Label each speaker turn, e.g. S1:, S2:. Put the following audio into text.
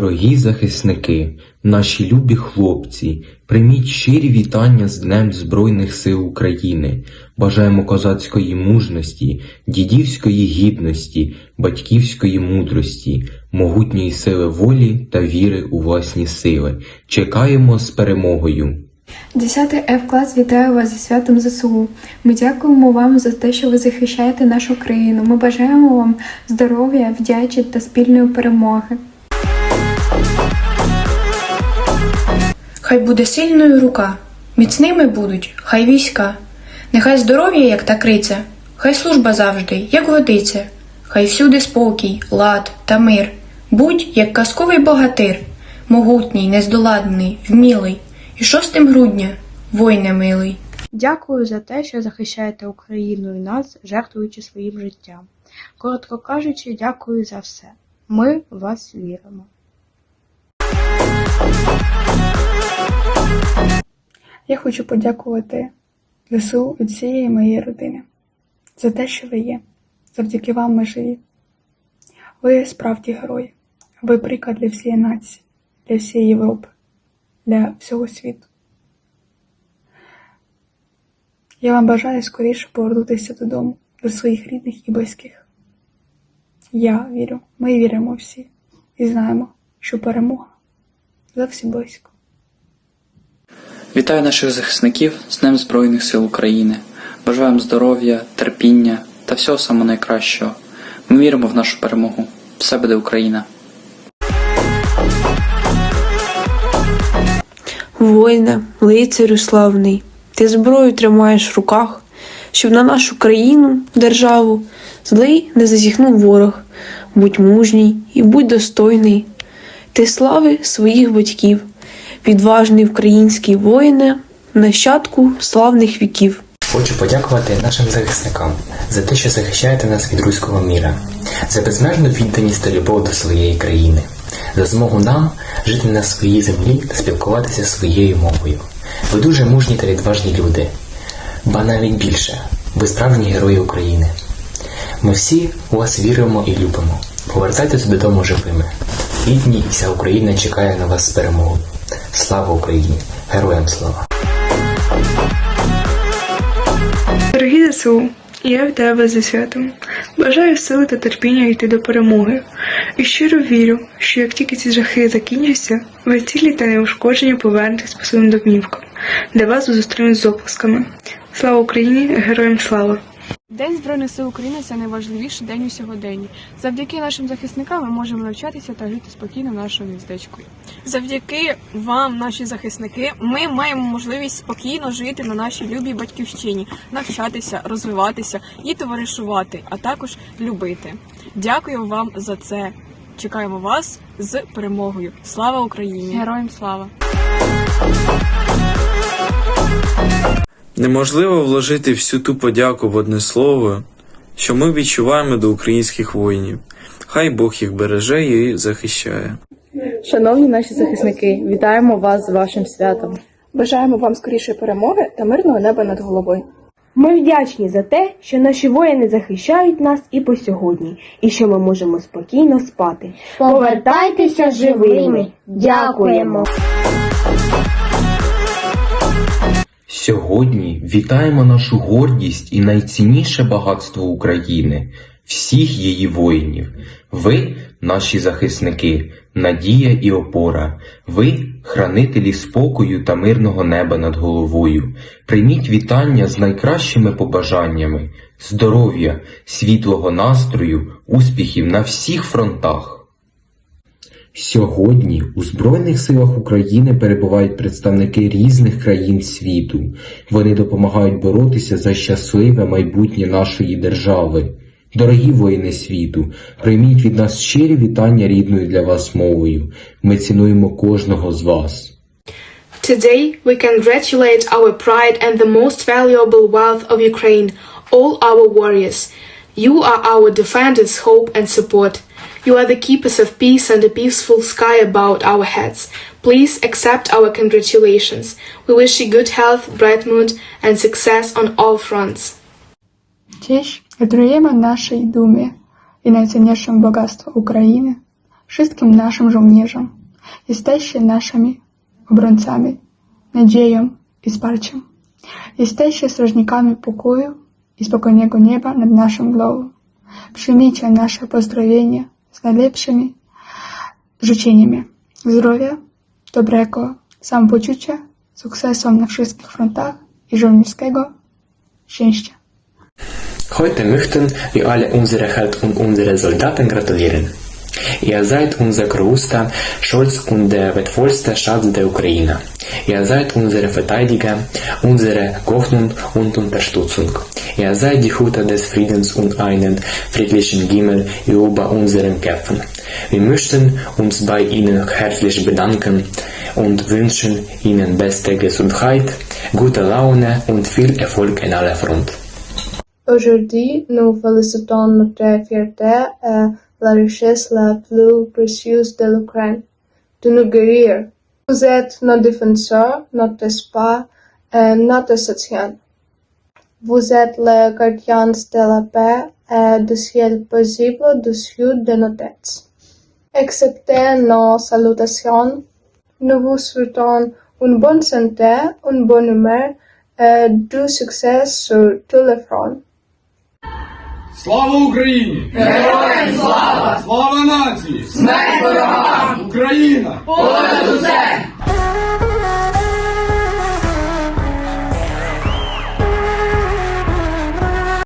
S1: Дорогі захисники, наші любі хлопці, прийміть щирі вітання з Днем Збройних сил України. Бажаємо козацької мужності, дідівської гідності, батьківської мудрості, могутньої сили волі та віри у власні сили. Чекаємо з перемогою.
S2: 10 F клас вітаю вас зі святом ЗСУ. Ми дякуємо вам за те, що ви захищаєте нашу країну. Ми бажаємо вам здоров'я, вдячі та спільної перемоги.
S3: Хай буде сильною рука, міцними будуть, хай війська. Нехай здоров'я, як та криця, хай служба завжди, як годиться, хай всюди спокій, лад та мир. Будь як казковий богатир, могутній, нездоладний, вмілий, і 6 грудня, воїне милий.
S4: Дякую за те, що захищаєте Україну і нас, жертвуючи своїм життям. Коротко кажучи, дякую за все. Ми в вас віримо.
S5: Я хочу подякувати ЗСУ від всієї моєї родини за те, що ви є. Завдяки вам ми живі. Ви справді герої. Ви приклад для всієї нації, для всієї Європи, для всього світу. Я вам бажаю скоріше повернутися додому, до своїх рідних і близьких. Я вірю, ми віримо всі і знаємо, що перемога зовсім близько.
S6: Вітаю наших захисників з Днем Збройних сил України. Бажаємо здоров'я, терпіння та всього самого найкращого. Ми віримо в нашу перемогу. Все буде Україна!
S7: Воїне, лицарю славний, ти зброю тримаєш в руках, щоб на нашу країну, державу, злий не зазіхнув ворог. Будь мужній і будь достойний. Ти слави своїх батьків, відважний український воїне, нащадку славних віків.
S8: Хочу подякувати нашим захисникам за те, що захищаєте нас від руського міра, за безмежну відданість та любов до своєї країни, за змогу нам жити на своїй землі та спілкуватися своєю мовою. Ви дуже мужні та відважні люди, ба навіть більше, ви справжні герої України. Ми всі у вас віримо і любимо. Повертайтеся додому живими. Рідні вся Україна чекає на вас з перемогою. Слава Україні! Героям слава!
S5: Дорогі ЗСУ, я вітаю вас зі святом. Бажаю сили та терпіння йти до перемоги. І щиро вірю, що як тільки ці жахи закінчаться, ви цілі та неушкоджені повернетесь по своїм домівкам, де вас зустрінуть з оплесками. Слава Україні! Героям слава!
S9: День Збройних сил України це найважливіший день у сьогоденні. Завдяки нашим захисникам ми можемо навчатися та жити спокійно нашою гніздечкою.
S10: Завдяки вам, наші захисники, ми маємо можливість спокійно жити на нашій любій батьківщині, навчатися, розвиватися і товаришувати, а також любити. Дякую вам за це. Чекаємо вас з перемогою. Слава Україні!
S9: Героям слава!
S11: Неможливо вложити всю ту подяку в одне слово, що ми відчуваємо до українських воїнів. Хай Бог їх береже і захищає.
S4: Шановні наші захисники, вітаємо вас з вашим святом.
S5: Бажаємо вам скорішої перемоги та мирного неба над головою.
S4: Ми вдячні за те, що наші воїни захищають нас і по сьогодні, і що ми можемо спокійно спати. Повертайтеся живими. Дякуємо.
S1: Сьогодні вітаємо нашу гордість і найцінніше багатство України, всіх її воїнів. Ви, наші захисники, надія і опора. Ви хранителі спокою та мирного неба над головою. Прийміть вітання з найкращими побажаннями, здоров'я, світлого настрою, успіхів на всіх фронтах. Сьогодні у Збройних силах України перебувають представники різних країн світу. Вони допомагають боротися за щасливе майбутнє нашої держави. Дорогі воїни світу, прийміть від нас щирі вітання рідною для вас мовою. Ми цінуємо кожного з вас.
S12: Today, we congratulate our pride and the most valuable wealth of Ukraine, all our warriors. You are our defenders, hope, and support. You are the keepers of peace and a peaceful sky above our heads. Please accept our congratulations. We wish you good health, bright mood, and success on all fronts.
S5: Dziś darujemy naszej dumie i najcenniejszym bogactwu Ukrainy
S9: wszystkim naszym żołnierzom. Jesteście naszymi obrońcami, nadzieją i wsparciem. Jesteście strażnikami pokoju i spokojnego nieba nad naszym głową. Przyjmijcie nasze pozdrowienia z najlepszymi życzeniami. Zdrowia, dobrego samopoczucia, sukcesu na wszystkich frontach i żołnierskiego szczęścia.
S8: Heute möchten wir alle unsere Held und unsere Soldaten gratulieren. Ihr seid unser größter Stolz und der wertvollste Schatz der Ukraine. Ihr seid unsere Verteidiger, unsere Hoffnung und Unterstützung. Ihr seid die Hüter des Friedens und einen friedlichen Himmel über unseren Köpfen. Wir möchten uns bei Ihnen herzlich bedanken und wünschen Ihnen beste Gesundheit, gute Laune und viel Erfolg an aller Front.
S13: Aujourd'hui, nous félicitons notre fierté et la richesse la plus précieuse de l'Ukraine, de nos guerriers. Vous êtes nos défenseurs, notre espoir et notre soutien. Vous êtes les gardiens de la paix et du ciel possible dessus de nos têtes. Acceptez nos salutations. Nous vous souhaitons une bonne santé, une bonne humeur et du succès sur tous les fronts.
S14: Слава Україні! Героям слава! Слава нації! Смерть ворогам! Україна! Понад усе!